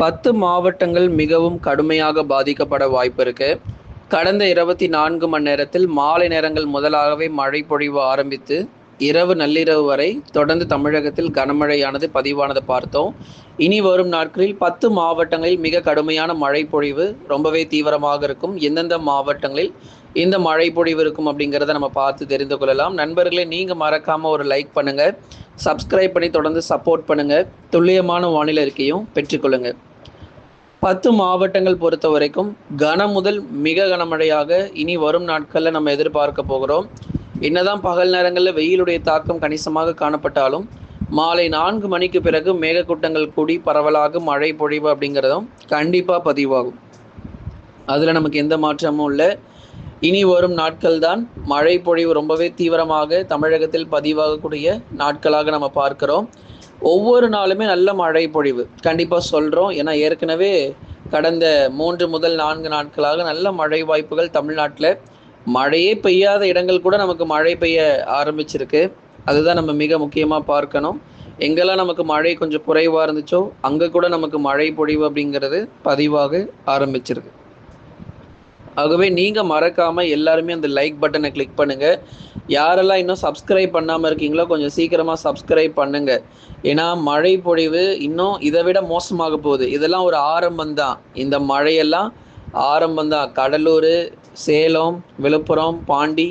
பத்து மாவட்டங்கள் மிகவும் கடுமையாக பாதிக்கப்பட வாய்ப்பு இருக்கு கடந்த இருபத்தி நான்கு மணி நேரத்தில் மாலை நேரங்கள் முதலாகவே மழை பொழிவு ஆரம்பித்து இரவு நள்ளிரவு வரை தொடர்ந்து தமிழகத்தில் கனமழையானது பதிவானதை பார்த்தோம். இனி வரும் நாட்களில் பத்து மாவட்டங்களில் மிக கடுமையான மழை பொழிவு ரொம்பவே தீவிரமாக இருக்கும். எந்தெந்த மாவட்டங்களில் இந்த மழை பொழிவு இருக்கும் அப்படிங்கிறத நம்ம பார்த்து தெரிந்து கொள்ளலாம். நண்பர்களே நீங்கள் மறக்காமல் ஒரு லைக் பண்ணுங்கள் சப்ஸ்கிரைப் பண்ணி தொடர்ந்து சப்போர்ட் பண்ணுங்கள் துல்லியமான வானிலை இருக்கையும் பெற்றுக்கொள்ளுங்கள் பத்து மாவட்டங்கள் பொறுத்த வரைக்கும் கன முதல் மிக கனமழையாக இனி வரும் நாட்களில் நம்ம எதிர்பார்க்க போகிறோம். என்னதான் பகல் நேரங்களில் வெயிலுடைய தாக்கம் கணிசமாக காணப்பட்டாலும் மாலை நான்கு மணிக்கு பிறகு மேகக்கூட்டங்கள் கூடி பரவலாக மழை பொழிவு அப்படிங்கிறதும் கண்டிப்பாக பதிவாகும். அதில் நமக்கு எந்த மாற்றமும் இல்லை. இனி வரும் நாட்கள் தான் மழை பொழிவு ரொம்பவே தீவிரமாக தமிழகத்தில் பதிவாகக்கூடிய நாட்களாக நம்ம பார்க்கிறோம். ஒவ்வொரு நாளுமே நல்ல மழை பொழிவு. கண்டிப்பாக சொல்கிறோம் ஏன்னா ஏற்கனவே கடந்த மூன்று முதல் நான்கு நாட்களாக நல்ல மழை வாய்ப்புகள் தமிழ்நாட்டில். மழையே பெய்யாத இடங்கள் கூட நமக்கு மழை பெய்ய ஆரம்பிச்சிருக்கு. அதுதான் நம்ம மிக முக்கியமாக பார்க்கணும். எங்கெல்லாம் நமக்கு மழை கொஞ்சம் குறைவாக இருந்துச்சோ அங்கே கூட நமக்கு மழை பொழிவு அப்படிங்கிறது பதிவாக ஆரம்பிச்சிருக்கு. ஆகவே நீங்கள் மறக்காமல் எல்லாருமே அந்த லைக் பட்டனை கிளிக் பண்ணுங்கள் யாரெல்லாம் இன்னும் சப்ஸ்கிரைப் பண்ணாமல் இருக்கீங்களோ கொஞ்சம் சீக்கிரமாக சப்ஸ்கிரைப் பண்ணுங்க. ஏன்னா மழை பொழிவு இன்னும் இதை விட மோசமாக போகுது. இதெல்லாம் ஒரு ஆரம்பம் தான். இந்த மழையெல்லாம் ஆரம்பம் தான். கடலூர் சேலம் விழுப்புரம் பாண்டி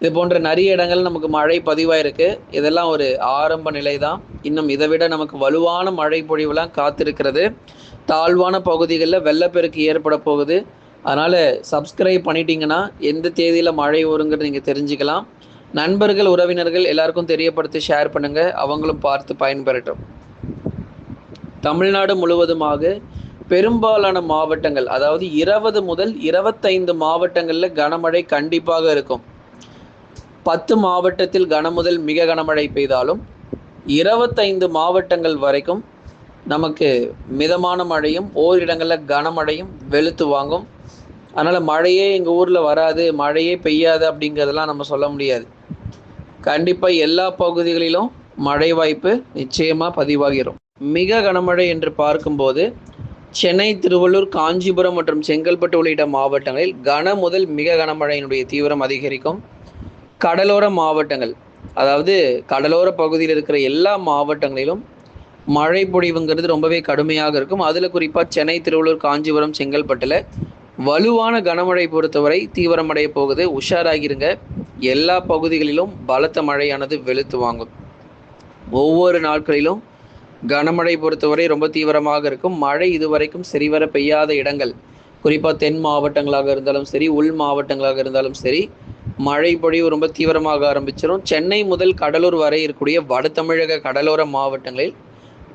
இது போன்ற நிறைய இடங்கள் நமக்கு மழை பதிவாயிருக்கு. இதெல்லாம் ஒரு ஆரம்ப நிலை தான். இன்னும் இதை விட நமக்கு வலுவான மழை பொழிவுலாம் காத்திருக்கிறது. தாழ்வான பகுதிகளில் வெள்ளப்பெருக்கு ஏற்பட போகுது. அதனால் சப்ஸ்கிரைப் பண்ணிட்டீங்கன்னா எந்த தேதியில் மழை வருங்கிறது நீங்கள் தெரிஞ்சுக்கலாம். நண்பர்கள் உறவினர்கள் எல்லாருக்கும் தெரியப்படுத்தி ஷேர் பண்ணுங்கள் அவங்களும் பார்த்து பயன்பெறட்டும். தமிழ்நாடு முழுவதுமாக பெரும்பாலான மாவட்டங்கள் அதாவது இருபது முதல் இருபத்தைந்து மாவட்டங்களில் கனமழை கண்டிப்பாக இருக்கும். பத்து மாவட்டத்தில் கனமுதல் மிக கனமழை பெய்தாலும் இருபத்தைந்து மாவட்டங்கள் வரைக்கும் நமக்கு மிதமான மழையும் ஓரிடங்களில் கனமழையும் வெளுத்து வாங்கும். அதனால் மழையே எங்கள் ஊரில் வராது மழையே பெய்யாது அப்படிங்கிறதெல்லாம் நம்ம சொல்ல முடியாது. கண்டிப்பாக எல்லா பகுதிகளிலும் மழை வாய்ப்பு நிச்சயமாக பதிவாகிறோம் மிக கனமழை என்று பார்க்கும்போது சென்னை திருவள்ளூர் காஞ்சிபுரம் மற்றும் செங்கல்பட்டு உள்ளிட்ட மாவட்டங்களில் கன முதல் மிக கனமழையினுடைய தீவிரம் அதிகரிக்கும். கடலோர மாவட்டங்கள் அதாவது கடலோர பகுதியில் இருக்கிற எல்லா மாவட்டங்களிலும் மழை பொழிவுங்கிறது ரொம்பவே கடுமையாக இருக்கும். அதில் குறிப்பாக சென்னை திருவள்ளூர் காஞ்சிபுரம் செங்கல்பட்டில் வலுவான கனமழை பொறுத்தவரை தீவிரமடைய போகுது. உஷாராகிருங்க. எல்லா பகுதிகளிலும் பலத்த மழையானது வெளுத்து வாங்கும். ஒவ்வொரு நாட்களிலும் கனமழை பொறுத்தவரை ரொம்ப தீவிரமாக இருக்கும். மழை இதுவரைக்கும் சரிவர பெய்யாத இடங்கள் குறிப்பாக தென் மாவட்டங்களாக இருந்தாலும் சரி உள் மாவட்டங்களாக இருந்தாலும் சரி மழை பொழிவு ரொம்ப தீவிரமாக ஆரம்பிச்சிடும் சென்னை முதல் கடலூர் வரை இருக்கக்கூடிய வட தமிழக கடலோர மாவட்டங்களில்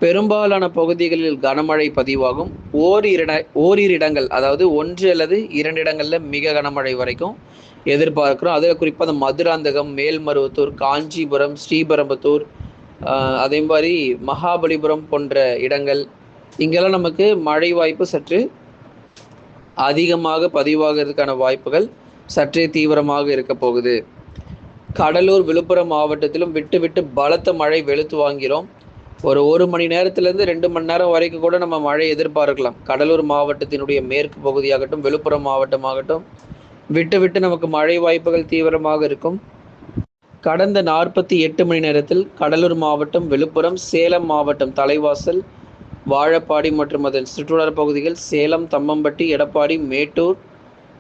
பெரும்பாலான பகுதிகளில் கனமழை பதிவாகும். ஓரிரு ஓரிரு இடங்கள் அதாவது ஒன்று அல்லது இரண்டு இடங்களில் மிக கனமழை வரைக்கும் எதிர்பார்க்கிறோம். அதில் குறிப்பாக மதுராந்தகம் மேல்மருவத்தூர் காஞ்சிபுரம் ஸ்ரீபெரும்புத்தூர் அதே மாதிரி மகாபலிபுரம் போன்ற இடங்கள். இங்கெல்லாம் நமக்கு மழை வாய்ப்பு சற்று அதிகமாக பதிவாகிறதுக்கான வாய்ப்புகள் சற்றே தீவிரமாக இருக்க போகுது. கடலூர் விழுப்புரம் மாவட்டத்திலும் விட்டு விட்டு பலத்த மழை வெளுத்து வாங்கிறோம். ஒரு ஒரு மணி நேரத்திலேருந்து ரெண்டு மணி நேரம் வரைக்கும் கூட நம்ம மழை எதிர்பார்க்கலாம். கடலூர் மாவட்டத்தினுடைய மேற்கு பகுதியாகட்டும் விழுப்புரம் மாவட்டமாகட்டும் விட்டு விட்டு நமக்கு மழை வாய்ப்புகள் தீவிரமாக இருக்கும். கடந்த நாற்பத்தி எட்டு மணி நேரத்தில் கடலூர் மாவட்டம் விழுப்புரம் சேலம் மாவட்டம் தலைவாசல் வாழப்பாடி மற்றும் அதன் சுற்றுலா பகுதிகள் சேலம் தம்மம்பட்டி எடப்பாடி மேட்டூர்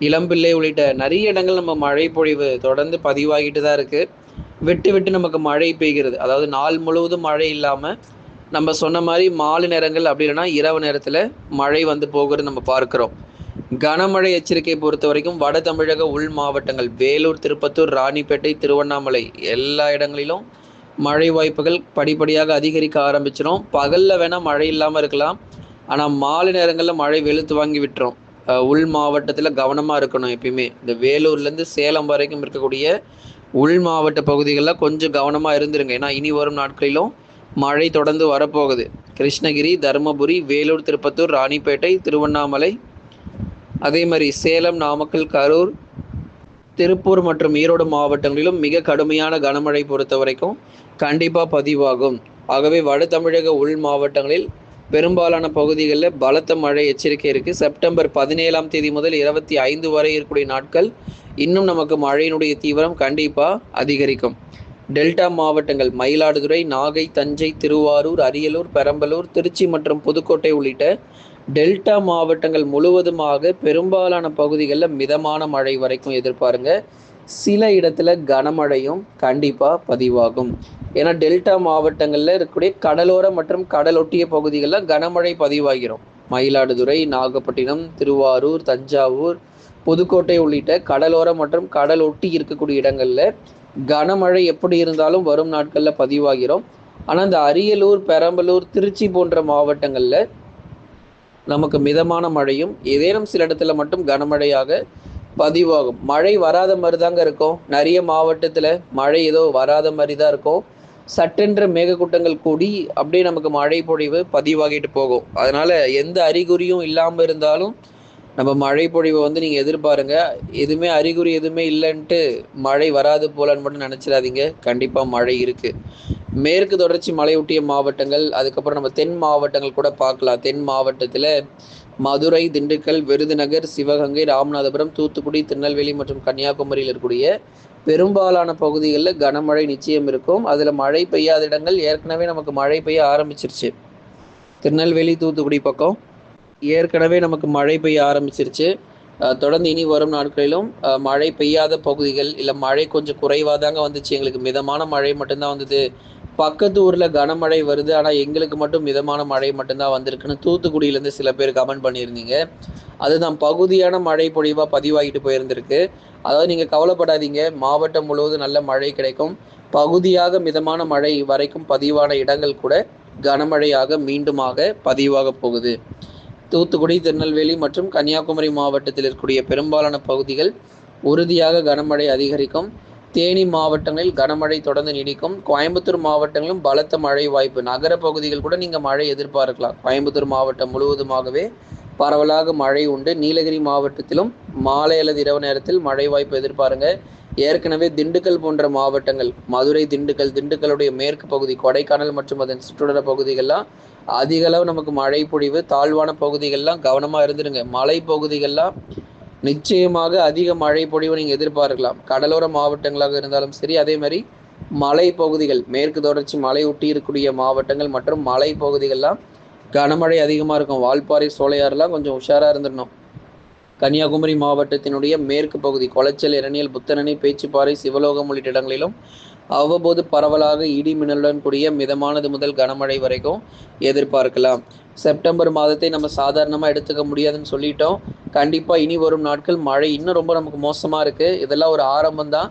இளம்பிள்ளை உள்ளிட்ட நிறைய இடங்கள் நம்ம மழை பொழிவு தொடர்ந்து பதிவாகிட்டு தான் இருக்குது விட்டு விட்டு நமக்கு மழை பெய்கிறது. அதாவது நாள் முழுவதும் மழை இல்லாமல் நம்ம சொன்ன மாதிரி மாலை நேரங்கள் அப்படி இல்லைன்னா இரவு நேரத்தில் மழை வந்து போகிறது நம்ம பார்க்குறோம். கனமழை எச்சரிக்கை பொறுத்த வரைக்கும் வட தமிழக உள் மாவட்டங்கள் வேலூர் திருப்பத்தூர் ராணிப்பேட்டை திருவண்ணாமலை எல்லா இடங்களிலும் மழை வாய்ப்புகள் படிப்படியாக அதிகரிக்க ஆரம்பிச்சிடும் பகலில் வேணால் மழை இல்லாமல் இருக்கலாம். ஆனால் மாலை நேரங்களில் மழை வெளுத்து வாங்கி விட்டுரும். உள் மாவட்டத்தில் கவனமாக இருக்கணும் எப்பயுமே. இந்த வேலூர்லேருந்து சேலம் வரைக்கும் இருக்கக்கூடிய உள் மாவட்ட பகுதிகளில் கொஞ்சம் கவனமாக இருந்துருங்க. ஏன்னா இனி வரும் நாட்களிலும் மழை தொடர்ந்து வரப்போகுது. கிருஷ்ணகிரி தருமபுரி வேலூர் திருப்பத்தூர் ராணிப்பேட்டை திருவண்ணாமலை அதே மாதிரி சேலம் நாமக்கல் கரூர் திருப்பூர் மற்றும் ஈரோடு மாவட்டங்களிலும் மிக கடுமையான கனமழை பொறுத்த வரைக்கும் கண்டிப்பாக பதிவாகும். ஆகவே வட தமிழக உள் மாவட்டங்களில் பெரும்பாலான பகுதிகளில் பலத்த மழை எச்சரிக்கை இருக்குது செப்டம்பர் பதினேழாம் தேதி முதல் இருபத்தி ஐந்து வரை இருக்கக்கூடிய நாட்கள் இன்னும் நமக்கு மழையினுடைய தீவிரம் கண்டிப்பாக அதிகரிக்கும். டெல்டா மாவட்டங்கள் மயிலாடுதுறை நாகை தஞ்சை திருவாரூர் அரியலூர் பெரம்பலூர் திருச்சி மற்றும் புதுக்கோட்டை உள்ளிட்ட டெல்டா மாவட்டங்கள் முழுவதுமாக பெரும்பாலான பகுதிகளில் மிதமான மழை வரைக்கும் எதிர்பாருங்க. சில இடத்துல கனமழையும் கண்டிப்பாக பதிவாகும். ஏன்னா டெல்டா மாவட்டங்களில் இருக்கக்கூடிய கடலோர மற்றும் கடலொட்டிய பகுதிகளில் கனமழை பதிவாகிறோம் மயிலாடுதுறை நாகப்பட்டினம் திருவாரூர் தஞ்சாவூர் புதுக்கோட்டை உள்ளிட்ட கடலோர மற்றும் கடல் ஒட்டி இருக்கக்கூடிய இடங்களில் கனமழை எப்படி இருந்தாலும் வரும் நாட்களில் பதிவாகிறோம் ஆனால் இந்த அரியலூர் பெரம்பலூர் திருச்சி போன்ற மாவட்டங்களில் நமக்கு மிதமான மழையும் ஏதேனும் சில இடத்துல மட்டும் கனமழையாக பதிவாகும். மழை வராத மாதிரி தாங்க இருக்கும். நிறைய மாவட்டத்தில் மழை ஏதோ வராத மாதிரி தான் இருக்கும். சட்டென்ற மேகக்கூட்டங்கள் கூடி அப்படியே நமக்கு மழை பொழிவு பதிவாகிட்டு போகும். அதனால எந்த அறிகுறியும் இல்லாமல் இருந்தாலும் நம்ம மழை பொழிவை வந்து நீங்கள் எதிர்பாருங்க. எதுவுமே அறிகுறி எதுவுமே இல்லைன்ட்டு மழை வராது போலன்னு மட்டும் நினச்சிடாதீங்க. கண்டிப்பாக மழை இருக்குது மேற்கு தொடர்ச்சி மலையொட்டிய மாவட்டங்கள் அதுக்கப்புறம் நம்ம தென் மாவட்டங்கள் கூட பார்க்கலாம். தென் மாவட்டத்தில் மதுரை திண்டுக்கல் விருதுநகர் சிவகங்கை ராமநாதபுரம் தூத்துக்குடி திருநெல்வேலி மற்றும் கன்னியாகுமரியில் இருக்கக்கூடிய பெரும்பாலான பகுதிகளில் கனமழை நிச்சயம் இருக்கும். அதில் மழை பெய்யாத இடங்கள் ஏற்கனவே நமக்கு மழை பெய்ய ஆரம்பிச்சிருச்சு. திருநெல்வேலி தூத்துக்குடி பக்கம் ஏற்கனவே நமக்கு மழை பெய்ய ஆரம்பிச்சிருச்சு. தொடர்ந்து இனி வரும் நாட்களிலும் மழை பெய்யாத பகுதிகள் இல்லை மழை கொஞ்சம் குறைவாக தாங்க வந்துச்சு. எங்களுக்கு மிதமான மழை மட்டும்தான் வந்தது. பக்கத்து ஊரில் கனமழை வருது. ஆனால் எங்களுக்கு மட்டும் மிதமான மழை மட்டும்தான் வந்திருக்குன்னு தூத்துக்குடியிலேருந்து சில பேர் கமெண்ட் பண்ணியிருந்தீங்க. அதுதான் பகுதியான மழை பொழிவாக பதிவாகிட்டு போயிருந்திருக்கு. அதாவது நீங்கள் கவலைப்படாதீங்க. மாவட்டம் முழுவதும் நல்ல மழை கிடைக்கும். பகுதியாக மிதமான மழை வரைக்கும் பதிவான இடங்கள் கூட கனமழையாக மீண்டுமாக பதிவாக போகுது. தூத்துக்குடி திருநெல்வேலி மற்றும் கன்னியாகுமரி மாவட்டத்தில் இருக்கக்கூடிய பெரும்பாலான பகுதிகள் உறுதியாக கனமழை அதிகரிக்கும். தேனி மாவட்டங்களில் கனமழை தொடர்ந்து நீடிக்கும். கோயம்புத்தூர் மாவட்டங்களிலும் பலத்த மழை வாய்ப்பு. நகர பகுதிகள் கூட நீங்கள் மழை எதிர்பார்க்கலாம். கோயம்புத்தூர் மாவட்டம் முழுவதுமாகவே பரவலாக மழை உண்டு. நீலகிரி மாவட்டத்திலும் மாலை அல்லது இரவு நேரத்தில் மழை வாய்ப்பு எதிர்பாருங்க. ஏற்கனவே திண்டுக்கல் போன்ற மாவட்டங்கள் மதுரை திண்டுக்கல் திண்டுக்கலுடைய மேற்கு பகுதி கொடைக்கானல் மற்றும் அதன் சுற்றுலா பகுதிகள்லாம் அதிக அளவு நமக்கு மழை பொழிவு தாழ்வான பகுதிகள்லாம் கவனமாக இருந்துருங்க. மலை பகுதிகள்லாம் நிச்சயமாக அதிக மழை பொழிவு நீங்கள் எதிர்பார்க்கலாம். கடலோர மாவட்டங்களாக இருந்தாலும் சரி அதே மாதிரி மலை பகுதிகள் மேற்கு தொடர்ச்சி மலை ஒட்டி இருக்கக்கூடிய மாவட்டங்கள் மற்றும் மலை பகுதிகள்லாம் கனமழை அதிகமாக இருக்கும். வால்பாறை சோலையாறுலாம் கொஞ்சம் உஷாராக இருந்துடணும். கன்னியாகுமரி மாவட்டத்தினுடைய மேற்கு பகுதி கொளச்சல் இரணியல் புத்தனணி பேச்சுப்பாறை சிவலோகம் உள்ளிட்ட இடங்களிலும் அவ்வப்போது பரவலாக இடி மின்னலுடன் கூடிய மிதமானது முதல் கனமழை வரைக்கும் எதிர்பார்க்கலாம். செப்டம்பர் மாதத்தை நம்ம சாதாரணமாக எடுத்துக்க முடியாதுன்னு சொல்லிட்டோம். கண்டிப்பாக இனி வரும் நாட்கள். மழை இன்னும் ரொம்ப நமக்கு மோசமாக இருக்குது இதெல்லாம் ஒரு ஆரம்பம் தான்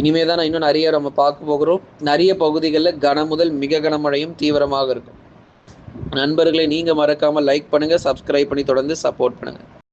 இனிமே தான் இன்னும் நிறைய நம்ம பார்க்க போகிறோம். நிறைய பகுதிகளில் கன முதல் மிக கனமழையும் தீவிரமாக இருக்கும். நண்பர்களை நீங்கள் மறக்காமல் லைக் பண்ணுங்கள் சப்ஸ்கிரைப் பண்ணி தொடர்ந்து சப்போர்ட் பண்ணுங்கள்